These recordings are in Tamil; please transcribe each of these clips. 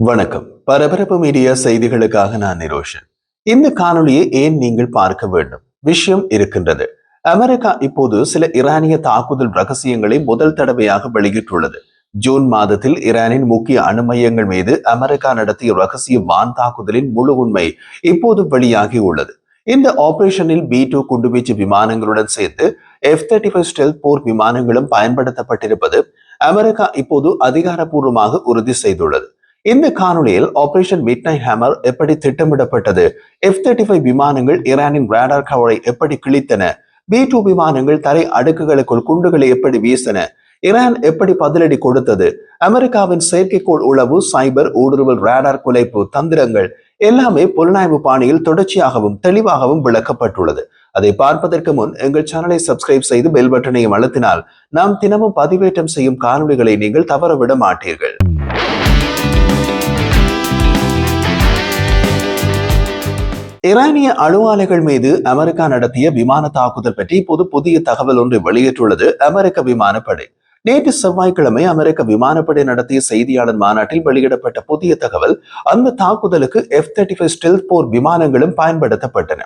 வணக்கம். பரபரப்பு மீடியா செய்திகளுக்காக நான் நிரோஷன். இந்த காணொளியை ஏன் நீங்கள் பார்க்க வேண்டும்? விஷயம் இருக்கின்றது. அமெரிக்கா இப்போது சில ஈரானிய தாக்குதல் ரகசியங்களை முதல் தடவையாக வெளியிட்டுள்ளது. ஜூன் மாதத்தில் ஈரானின் முக்கிய அணுமையங்கள் மீது அமெரிக்கா நடத்திய ரகசிய வான் தாக்குதலின் முழு உண்மை இப்போது வெளியாகி உள்ளது. இந்த ஆபரேஷனில் பி டூ குண்டுவீச்சு விமானங்களுடன் சேர்த்து எஃப் தேர்ட்டி ஃபைவ் ஸ்டெல் போர் விமானங்களும் பயன்படுத்தப்பட்டிருப்பது அமெரிக்கா இப்போது அதிகாரப்பூர்வமாக உறுதி செய்துள்ளது. இந்த காணொளியில் ஆபரேஷன் மிட் நைட் ஹேமர் எப்படி திட்டமிடப்பட்டது? எஃப் தேர்ட்டி ஃபைவ் விமானங்கள் ஈரானின் ரேடார் கவலை எப்படி கிழித்தன? பி டூ விமானங்கள் தரை அடுக்குகளுக்குள் குண்டுகளை எப்படி வீசின? ஈரான் எப்படி பதிலடி கொடுத்தது? அமெரிக்காவின் செயற்கைக்கோள் உளவு சைபர் ஊடுருவல் ரேடார் குலைப்பு தந்திரங்கள் எல்லாமே புலனாய்வு பாணியில் தொடர்ச்சியாகவும் தெளிவாகவும் விளக்கப்பட்டுள்ளது. அதை பார்ப்பதற்கு முன் எங்கள் சேனலை சப்ஸ்கிரைப் செய்து பெல் பட்டனையும் அழுத்தினால் நாம் தினமும் பதிவேற்றம் செய்யும் காணொளிகளை நீங்கள் தவறவிட மாட்டீர்கள். ஈரானிய அலுவலைகள் மீது அமெரிக்கா நடத்திய விமான தாக்குதல் பற்றி இப்போது புதிய தகவல் ஒன்று வெளியிட்டுள்ளது அமெரிக்க விமானப்படை. நேற்று செவ்வாய்க்கிழமை அமெரிக்க விமானப்படை நடத்திய செய்தியாளர் மாநாட்டில் வெளியிடப்பட்ட புதிய தகவல் அந்த தாக்குதலுக்கு எஃப் தேர்ட்டி ஃபைவ் ஸ்டெல்த் போர் விமானங்களும் பயன்படுத்தப்பட்டன.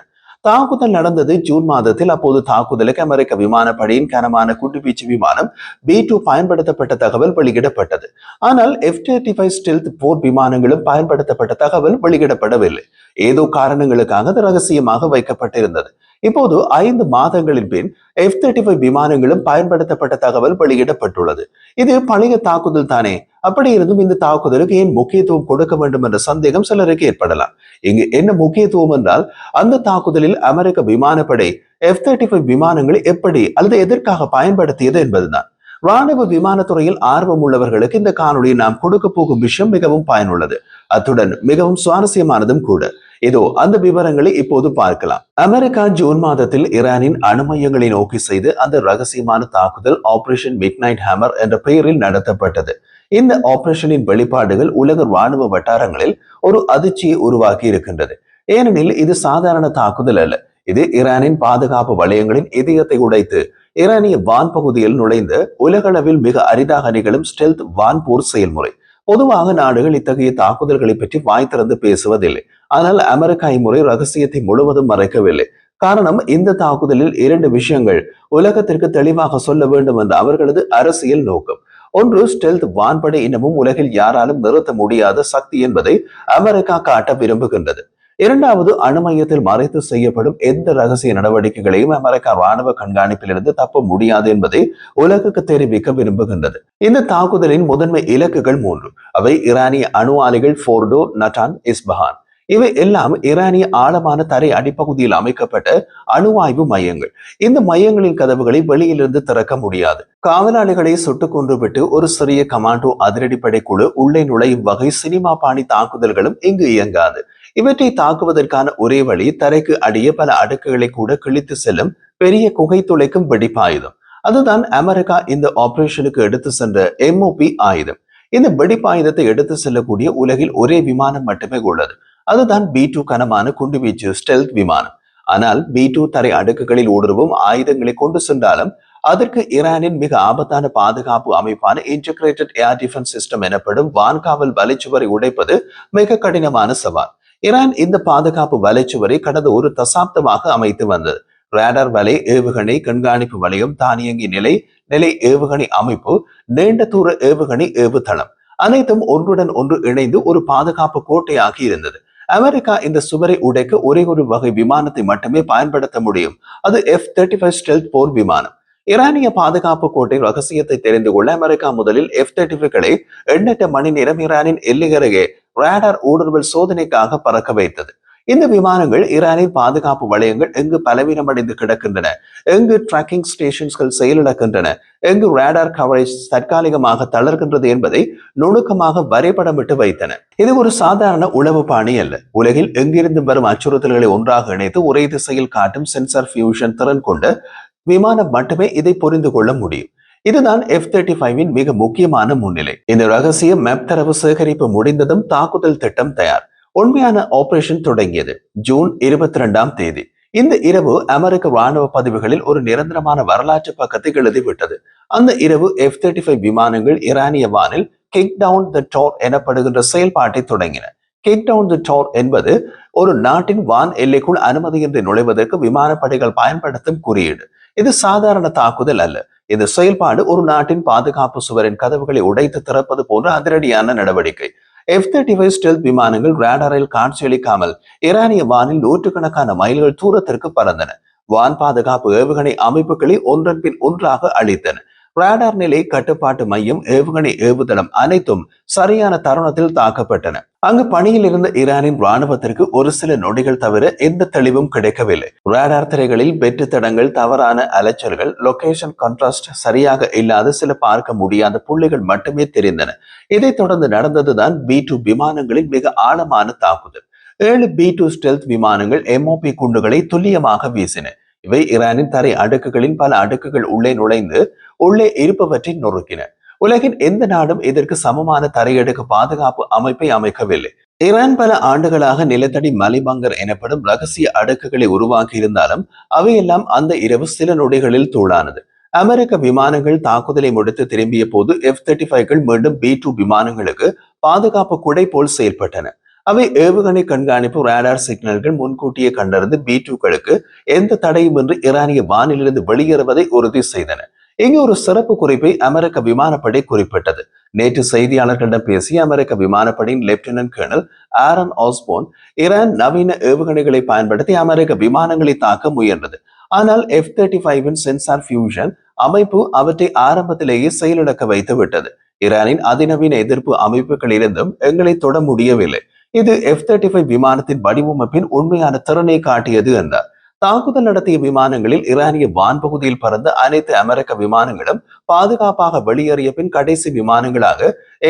தாக்குதல் நடந்தது ஜூன் மாதத்தில். அப்போது தாக்குதலுக்கு அமெரிக்க விமானப்படையின் கனமான குண்டுவீச்சு விமானம் பி டூ பயன்படுத்தப்பட்ட தகவல் வெளியிடப்பட்டது. ஆனால் எஃப் தேர்ட்டி ஃபைவ் ஸ்டெல்த் போர் விமானங்களும் பயன்படுத்தப்பட்ட தகவல் வெளியிடப்படவில்லை. ஏதோ காரணங்களுக்காக அது ரகசியமாக வைக்கப்பட்டிருந்தது. இப்போது ஐந்து மாதங்களின் பின் எஃப் தேர்ட்டி ஃபைவ் விமானங்களும் பயன்படுத்தப்பட்ட தகவல் வெளியிடப்பட்டுள்ளது. இது பழைய தாக்குதல் தானே? அப்படி இருந்தும் இந்த தாக்குதலுக்கு ஏன் முக்கியத்துவம் கொடுக்க வேண்டும் என்ற சந்தேகம் சிலருக்கு ஏற்படலாம். இங்கு என்ன முக்கியத்துவம் என்றால் அந்த தாக்குதலில் அமெரிக்க விமானப்படை எஃப் தேர்ட்டி ஃபைவ் விமானங்களை எப்படி அல்லது எதற்காக பயன்படுத்தியது என்பதுதான். ராணுவ விமானத்துறையில் ஆர்வம் உள்ளவர்களுக்கு இந்த காணொலியை நாம் கொடுக்க போகும் விஷயம் மிகவும் பயனுள்ளது. அத்துடன் மிகவும் சுவாரஸ்யமானதும் கூட. இதோ அந்த விவரங்களை இப்போது பார்க்கலாம். அமெரிக்கா ஜூன் மாதத்தில் ஈரானின் அணுமையங்களை நோக்கி செய்து அந்த ரகசியமான தாக்குதல் ஆபரேஷன் மிட் நைட் ஹேமர் என்ற பெயரில் நடத்தப்பட்டது. இந்த ஆபரேஷனின் வெளிப்பாடுகள் உலக ராணுவ வட்டாரங்களில் ஒரு அதிர்ச்சியை உருவாக்கி இருக்கின்றது. ஏனெனில் இது சாதாரண தாக்குதல் அல்ல. இது ஈரானின் பாதுகாப்பு வளையங்களின் இதயத்தை உடைத்து ஈரானிய வான் பகுதியில் நுழைந்த உலகளவில் மிக அரிதாக நிகழும் ஸ்டெல்த் வான் போர் செயல்முறை. பொதுவாக நாடுகள் இத்தகைய தாக்குதல்களை பற்றி வாய் திறந்து பேசுவதில்லை. ஆனால் அமெரிக்கா இம்முறை ரகசியத்தை முழுவதும் மறைக்கவில்லை. காரணம் இந்த தாக்குதலில் இரண்டு விஷயங்கள். உலகத்திற்கு தெளிவாக சொல்ல வேண்டும் என்ற அவர்களது அரசியல் நோக்கம். ஒன்று ஸ்டெல்த் வான்படை இன்னமும் உலகில் யாராலும் நிறுத்த முடியாத சக்தி என்பதை அமெரிக்கா காட்ட விரும்புகின்றது. இரண்டாவது அணு மையத்தில் மறைத்து செய்யப்படும் எந்த ரகசிய நடவடிக்கைகளையும் அமெரிக்கா ராணுவ கண்காணிப்பிலிருந்து தப்ப முடியாது என்பதை உலகுக்கு தெரிவிக்க விரும்புகின்றது. இந்த தாக்குதலின் முதன்மை இலக்குகள் மூன்று. அவை ஈரானிய அணு ஆலைகள் போர்டோ நட்டான் இஸ்பஹான். இவை எல்லாம் ஈரானிய ஆழமான தரை அடிப்பகுதியில் அமைக்கப்பட்ட அணுவாய்வு மையங்கள். இந்த மையங்களின் கதவுகளை வெளியிலிருந்து திறக்க முடியாது. காவலாளிகளை சுட்டுக் கொன்றுவிட்டு ஒரு சிறிய கமாண்டோ அதிரடிப்படை குழு உள்ளே நுழையும் வகை சினிமா பாணி தாக்குதல்களும் இங்கு இயங்காது. இவற்றை தாக்குவதற்கான ஒரே வழி தரைக்கு அடியே பல அடுக்குகளை கூட கிழித்து செல்லும் பெரிய குகை துளைக்கும் வெடிப்பாயுதம். அதுதான் அமெரிக்கா இந்த ஆபரேஷனுக்கு எடுத்து சென்ற எம்ஓபி ஆயுதம். இந்த வெடிப்பாயுதத்தை எடுத்து செல்லக்கூடிய உலகில் ஒரே விமானம் மட்டுமே உள்ளது. அதுதான் பி டூ கனமான குண்டுவீச்சு ஸ்டெல்த் விமானம். ஆனால் பி டூ தரை அடுக்குகளில் ஊடுருவும் ஆயுதங்களை கொண்டு சென்றாலும் அதற்கு ஈரானின் மிக ஆபத்தான பாதுகாப்பு அமைப்பான இன்டிகிரேட்டட் ஏர் டிஃபென்ஸ் சிஸ்டம் எனப்படும் வான்காவல் வலைச்சுவரை உடைப்பது மிக கடினமான சவால். ஈரான் இந்த பாதுகாப்பு வலைச்சுவரை கடந்த ஒரு தசாப்தமாக அமைத்து வந்தது. ரேடர் வலை ஏவுகணை கண்காணிப்பு வலையம் தானியங்கி நிலை நிலை ஏவுகணை அமைப்பு நீண்ட தூர ஏவுகணை ஏவுதளம் அனைத்தும் ஒன்றுடன் ஒன்று இணைந்து ஒரு பாதுகாப்பு கோட்டையாகி இருந்தது. அமெரிக்கா இந்த சுவரை உடைக்க ஒரே ஒரு வகை விமானத்தை மட்டுமே பயன்படுத்த முடியும். அது எஃப் தேர்ட்டி ஃபைவ் ஸ்டெல்த் போர் விமானம். ஈரானிய பாதுகாப்பு கோட்டை ரகசியத்தை தெரிந்து கொள்ள அமெரிக்கா முதலில் எஃப் தேர்ட்டி ஃபைவ்களை எண்ணெட்டு மணி நேரம் ஈரானின் எல்லை அருகே ரேடார் ஊடுருவல் சோதனைக்காக பறக்க வைத்தது. இந்த விமானங்கள் ஈரானின் பாதுகாப்பு வளையங்கள் எங்கு பலவீனமடைந்து கிடக்கின்றன. எங்கு ட்ராக்கிங் ஸ்டேஷன்ஸ்கள் செயலிழக்கின்றன. எங்கு ரேடார் கவரேஜ் தற்காலிகமாக தளர்கின்றது என்பதை நுணுக்கமாக வரைபடமிட்டு வைத்தன. இது ஒரு சாதாரண உளவு பாணி அல்ல. உலகில் எங்கிருந்து வரும் அச்சுறுத்தல்களை ஒன்றாக இணைத்து ஒரே திசையில் காட்டும் சென்சார் ஃபியூஷன் திறன் கொண்ட விமானம் மட்டுமே இதை புரிந்து கொள்ள முடியும். இதுதான் எஃப் தேர்ட்டி ஃபைவின் மிக முக்கியமான முன்னிலை. இந்த ரகசிய மேப் தரவு சேகரிப்பு முடிந்ததும் தாக்குதல் திட்டம் தயார். உண்மையான ஆபரேஷன் தொடங்கியது ஜூன் இருபத்தி ரெண்டாம் தேதி. இந்த இரவு அமெரிக்க ராணுவ பதிவுகளில் ஒரு நிரந்தரமான வரலாற்று பக்கத்தை எழுதிவிட்டது. அந்த இரவு எஃப் தேர்ட்டி ஃபைவ் விமானங்கள் ஈரானிய வானில் கிக் டவுன் த டோர் எனப்படுகின்ற செயல்பாட்டை தொடங்கின. கிக் டவுன் த டோர் என்பது ஒரு நாட்டின் வான் எல்லைக்குள் அனுமதியின்றி நுழைவதற்கு விமானப்படைகள் பயன்படுத்தும் குறியீடு. இது சாதாரண தாக்குதல் அல்ல. இந்த செயல்பாடு ஒரு நாட்டின் பாதுகாப்பு சுவரின் கதவுகளை உடைத்து திறப்பது போன்ற அதிரடியான நடவடிக்கை. எஃப் தேர்ட்டி ஃபைவ் ஸ்டெல்த் விமானங்கள் ரேடாரில் காட்சியளிக்காமல் ஈரானிய வானில் நூற்றுக்கணக்கான மைல்கள் தூரத்திற்கு பறந்தன. வான் பாதுகாப்பு ஏவுகணை அமைப்புகளை ஒன்றன் பின் ஒன்றாக அளித்தன ரேடார் நிலை கட்டுப்பாட்டு மையம் ஏவுகணை ஏவுதளம் அனைத்தும் சரியான தருணத்தில் தாக்கப்பட்டன. அங்கு பணியில் இருந்த ஈரானின் ராணுவத்திற்கு ஒரு சில நொடிகள் தவிர எந்த தெளிவும் கிடைக்கவில்லை. ரேடார் திரைகளில் வெற்று தடங்கள் தவறான அலைச்சல்கள் லொகேஷன் கான்ட்ராஸ்ட் சரியாக இல்லாத சில பார்க்க முடியாத புள்ளிகள் மட்டுமே தெரிந்தன. இதைத் தொடர்ந்து நடந்ததுதான் பி டூ விமானங்களின் மிக ஆழமான தாக்குதல். ஏழு பி டூ ஸ்டெல்த் விமானங்கள் எம்ஓபி குண்டுகளை துல்லியமாக வீசின. இவை ஈரானின் தரை அடுக்குகளின் பல அடுக்குகள் உள்ளே நுழைந்து உள்ளே இருப்பவற்றை நொறுக்கின. உலகின் எந்த நாடும் இதற்கு சமமான தரையடுக்கு பாதுகாப்பு அமைப்பை அமைக்கவில்லை. ஈரான் பல ஆண்டுகளாக நிலத்தடி மலைபங்கர் எனப்படும் ரகசிய அடுக்குகளை உருவாக்கி இருந்தாலும் அவையெல்லாம் அந்த இரவு சில நொடிகளில் தூளானது. அமெரிக்க விமானங்கள் தாக்குதலை முடித்து திரும்பிய போது எஃப் தேர்ட்டி ஃபைவ்கள் மீண்டும் பி டூ விமானங்களுக்கு பாதுகாப்பு குடை போல் செயல்பட்டன. அவை ஏவுகணை கண்காணிப்பு ரேடார் சிக்னல்கள் முன்கூட்டியே கண்டறிந்து பி டூக்களுக்கு எந்த தடையுமின்றி ஈரானிய வானிலிருந்து வெளியேறுவதை உறுதி செய்தன. இங்கு ஒரு சிறப்பு குறிப்பை அமெரிக்க விமானப்படை குறிப்பிட்டது. நேற்று செய்தியாளர்களிடம் பேசிய அமெரிக்க விமானப்படையின் lieutenant colonel Aaron Osborne Iran நவீன ஏவுகணைகளை பயன்படுத்தி அமெரிக்க விமானங்களை தாக்க முயன்றது. ஆனால் எஃப் தேர்ட்டி ஃபைவின் சென்சார் ஃபியூஷன் அமைப்பு அவற்றை ஆரம்பத்திலேயே செயலிழக்க வைத்து விட்டது. ஈரானின் அதிநவீன எதிர்ப்பு அமைப்புகளிலிருந்தும் எங்களை தொட முடியவில்லை. இது எஃப் தேர்ட்டி ஃபைவ் விமானத்தின் வடிவமைப்பின் உண்மையான திறனை காட்டியது என்றார். தாக்குதல் நடத்திய விமானங்களில் ஈரானிய வான் பகுதியில் பறந்த அனைத்து அமெரிக்க விமானங்களும் பாதுகாப்பாக வெளியேறிய பின் கடைசி விமானங்களாக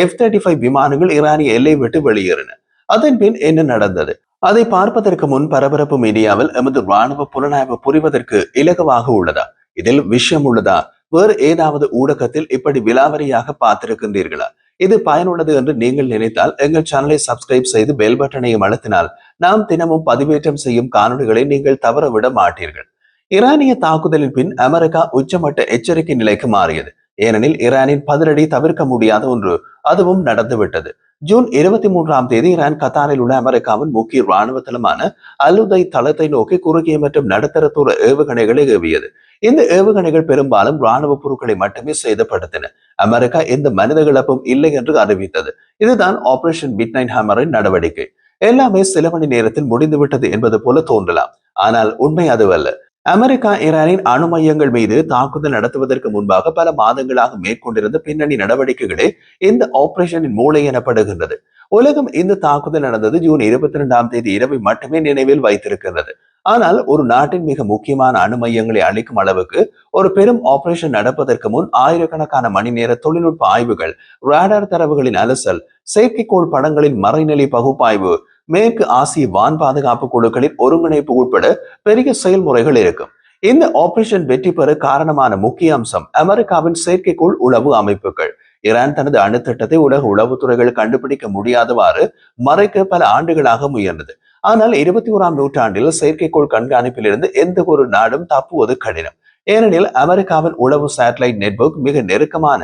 எஃப் தேர்ட்டி ஃபைவ் விமானங்கள் ஈரானிய எல்லை விட்டு வெளியேறின. அதன் பின் என்ன நடந்தது? அதை பார்ப்பதற்கு முன் பரபரப்பு மீடியாவில் எமது ராணுவ புலனாய்வு புரிவதற்கு இலகுவாக உள்ளதா? இதில் விஷயம் உள்ளதா? வேறு ஏதாவது ஊடகத்தில் இப்படி விலாவரியாக பார்த்திருக்கின்றீர்களா? இது பயனுள்ளது என்று நீங்கள் நினைத்தால் எங்கள் சேனலை சப்ஸ்கிரைப் செய்து பெல் பட்டனையும் அழுத்தினால் நாம் தினமும் பதிவேற்றம் செய்யும் காணொலிகளை நீங்கள் தவறவிட மாட்டீர்கள். ஈரானிய தாக்குதலின் பின் அமெரிக்கா உச்சமட்ட எச்சரிக்கை நிலைக்கு மாறியது. ஏனெனில் ஈரானின் பதிலடி தவிர்க்க முடியாத ஒன்று அதுவும் நடந்துவிட்டது. ஜூன் இருபத்தி மூன்றாம் தேதி ஈரான் கத்தாரில் உள்ள அமெரிக்காவின் முக்கிய ராணுவ தளமான அலுதை தளத்தை நோக்கி குறுகிய மற்றும் நடுத்தர தூர ஏவுகணைகளை ஏவியது. இந்த ஏவுகணைகள் பெரும்பாலும் ராணுவ பொருட்களை மட்டுமே சேதப்படுத்தின. அமெரிக்கா எந்த மனித இழப்பும் இல்லை என்று அறிவித்தது. இதுதான் ஆபரேஷன் மிட் நைன் ஹேமரின் நடவடிக்கை. எல்லாமே சில மணி நேரத்தில் முடிந்துவிட்டது என்பது போல தோன்றலாம். ஆனால் உண்மை அதுவல்ல. அமெரிக்கா ஈரானின் அணு மையங்கள் மீது தாக்குதல் நடத்துவதற்கு முன்பாக பல மாதங்களாக மேற்கொண்டிருந்த பின்னணி நடவடிக்கைகளே இந்த ஆபரேஷனின் மூளை எனப்படுகின்றது. உலகம் இந்த தாக்குதல் நடந்தது ஜூன் இருபத்தி இரண்டாம் தேதி இரவை மட்டுமே நினைவில் வைத்திருக்கின்றது. ஆனால் ஒரு நாட்டின் மிக முக்கியமான அணு மையங்களை அளிக்கும் அளவுக்கு ஒரு பெரும் ஆபரேஷன் நடப்பதற்கு முன் ஆயிரக்கணக்கான மணி நேர தொழில்நுட்ப ஆய்வுகள் ரேடார் தரவுகளின் அலசல் செயற்கைக்கோள் படங்களின் மறைநிலை பகுப்பாய்வு மேற்கு ஆசிய வான் பாதுகாப்பு குழுக்களின் ஒருங்கிணைப்பு உட்பட பெரிய செயல்முறைகள் இருக்கும். இந்த ஆபரேஷன் வெற்றி பெற காரணமான முக்கிய அம்சம் அமெரிக்காவின் செயற்கைக்கோள் உளவு அமைப்புகள். ஈரான் தனது அணுத்திட்டத்தை உலக உளவுத்துறைகள் கண்டுபிடிக்க முடியாதவாறு மறைக்க பல ஆண்டுகளாக முயன்றது. ஆனால் இருபத்தி ஓராம் நூற்றாண்டில் செயற்கைக்கோள் கண்காணிப்பிலிருந்து எந்த ஒரு நாடும் தப்புவது கடினம். ஏனெனில் அமெரிக்காவின் உளவு சேட்டலைட் நெட்வொர்க் மிக நெருக்கமான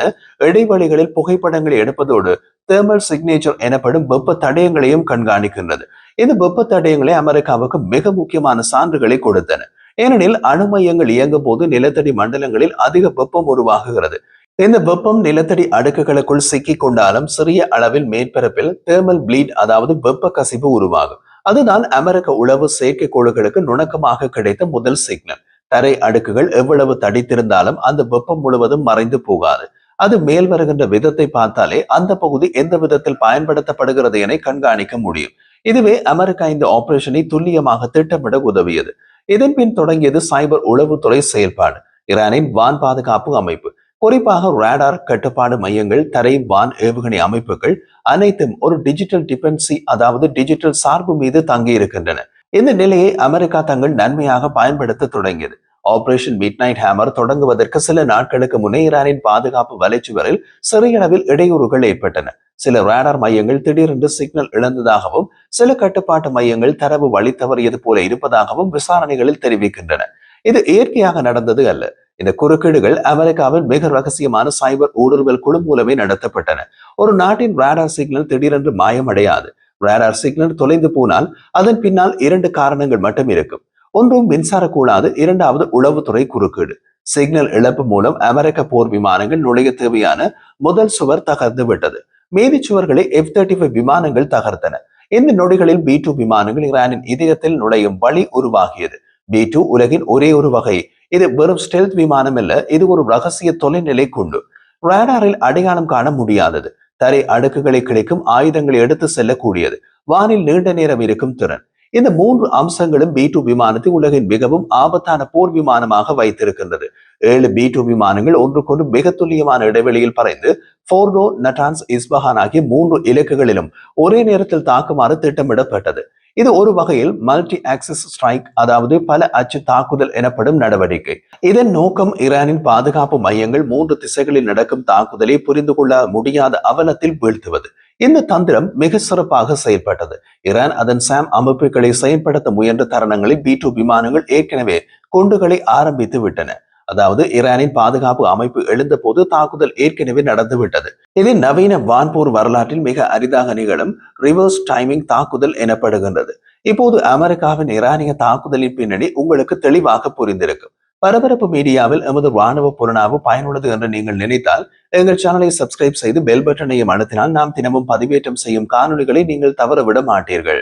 இடைவெளிகளில் புகைப்படங்களை எடுப்பதோடு தேர்மல் சிக்னேச்சர் எனப்படும் வெப்ப தடயங்களையும் கண்காணிக்கின்றது. இந்த வெப்ப தடயங்களை அமெரிக்காவுக்கு மிக முக்கியமான சான்றுகளை கொடுத்தன. ஏனெனில் அணு மையங்கள் இயங்கும் போது நிலத்தடி மண்டலங்களில் அதிக வெப்பம் உருவாகுகிறது. இந்த வெப்பம் நிலத்தடி அடுக்குகளுக்குள் சிக்கிக் கொண்டாலும் சிறிய அளவில் மேற்பரப்பில் தேர்மல் பிளீட் அதாவது வெப்ப கசிவு உருவாகும். அதுதான் அமெரிக்க உளவு செயற்கைக்கோளுகளுக்கு நுணக்கமாக கிடைத்த முதல் சிக்னல். தரை அடுக்குகள் எவ்வளவு தடித்திருந்தாலும் அந்த வெப்பம் முழுவதும் மறைந்து போகாது. அது மேல் வருகின்ற விதத்தை பார்த்தாலே அந்த பகுதி எந்த விதத்தில் பயன்படுத்தப்படுகிறது என கண்காணிக்க முடியும். இதுவே அமெரிக்கா இந்த ஆபரேஷனை துல்லியமாக திட்டமிட உதவியது. இதன் பின் தொடங்கியது சைபர் உளவுத்துறை செயல்பாடு. ஈரானின் வான் பாதுகாப்பு அமைப்பு. குறிப்பாக ரேடார் கட்டுப்பாடு மையங்கள் தரை வான் ஏவுகணை அமைப்புகள் அனைத்தும் ஒரு டிஜிட்டல் டிபென்சி அதாவது டிஜிட்டல் சார்பு மீது தங்கி இருக்கின்றன. இந்த நிலையை அமெரிக்கா தங்கள் நன்மையாக பயன்படுத்த தொடங்கியது. ஆபரேஷன் மிட் நைட் ஹேமர் தொடங்குவதற்கு சில நாட்களுக்கு முன்னே ஈரானின் பாதுகாப்பு வலைச்சுவரில் சிறிய அளவில் இடையூறுகள் ஏற்பட்டன. சில ரேடார் மையங்கள் திடீரென்று சிக்னல் இழந்ததாகவும் சில கட்டுப்பாட்டு மையங்கள் தரவு வழி தவறியது போல இருப்பதாகவும் விசாரணைகளில் தெரிவிக்கின்றன. இது இயற்கையாக நடந்தது அல்ல. இந்த குறுக்கீடுகள் அமெரிக்காவின் மிக ரகசியமான சைபர் ஊடுருவல் குழு மூலமே நடத்தப்பட்டன. ஒரு நாட்டின் ரேடார் சிக்னல் திடீரென்று மாயமடையாது. ரேடார் சிக்னல் தொலைந்து போனால் அதன் பின்னால் இரண்டு காரணங்கள் மட்டும் இருக்கும். ஒன்றும் மின்சார கூடாது. இரண்டாவது உளவுத்துறை குறுக்கீடு. சிக்னல் இழப்பு மூலம் அமெரிக்க போர் விமானங்கள் நுழைய தேவையான முதல் சுவர் தகர்ந்து விட்டது மீதி சுவர்களை எஃப் தேர்ட்டி ஃபைவ் விமானங்கள் தகர்த்தன. இந்த நொடிகளில் பி டூ விமானங்கள் ஈரானின் இதயத்தில் நுழையும் வழி உருவாகியது. பி டூ உலகின் ஒரே ஒரு வகை. இது வெறும் ஸ்டெல்த் விமானம் இல்ல இது ஒரு ரகசிய தொலைநிலை கொண்டு. ரேடாரில் அடையாளம் காண முடியாதது. தரை அடுக்குகளை கிடைக்கும் ஆயுதங்களை எடுத்து செல்லக்கூடியது. வானில் நீண்ட நேரம் இருக்கும் திறன். இந்த மூன்று அம்சங்களும் பி டூ விமானத்தை உலகின் மிகவும் ஆபத்தான போர் விமானமாக வைத்திருக்கின்றது. ஏழு பி டூ விமானங்கள் ஒன்றுக்கொன்று மிக துல்லியமான இடைவெளியில் பறைந்து போர்டோ நட்டான்ஸ் இஸ்பஹான் ஆகிய மூன்று இலக்குகளிலும் ஒரே நேரத்தில் தாக்குமாறு திட்டமிடப்பட்டது. இது ஒரு வகையில் மல்டி ஆக்சஸ் ஸ்ட்ரைக் அதாவது பல அச்சு தாக்குதல் எனப்படும் நடவடிக்கை. இதன் நோக்கம் ஈரானின் பாதுகாப்பு மையங்கள் மூன்று திசைகளில் நடக்கும் தாக்குதலை புரிந்து கொள்ள முடியாத அவலத்தில் வீழ்த்துவது. இந்த தந்திரம் மிக சிறப்பாக செயல்பட்டது. ஈரான் அதன் சாம் அமைப்புகளை செயல்படுத்த முயன்ற தருணங்களில் பி டூ விமானங்கள் ஏற்கனவே குண்டுகளை ஆரம்பித்து விட்டன. அதாவது ஈரானின் பாதுகாப்பு அமைப்பு எழுந்த போது தாக்குதல் ஏற்கனவே நடந்துவிட்டது. இது நவீன வான்போர் வரலாற்றில் மிக அரிதாக நிகழும் ரிவர்ஸ் டைமிங் தாக்குதல் எனப்படுகின்றது. இப்போது அமெரிக்காவின் ஈரானிய தாக்குதலின் பின்னணி உங்களுக்கு தெளிவாக புரிந்திருக்கும். பரபரப்பு மீடியாவில் எமது ராணுவ புலனாய்வு பயனுள்ளது என்று நீங்கள் நினைத்தால் எங்கள் சேனலை சப்ஸ்கிரைப் செய்து பெல் பட்டனையும் அழுத்தினால் நாம் தினமும் பதிவேற்றம் செய்யும் காணொளிகளை நீங்கள் தவறவிட மாட்டீர்கள்.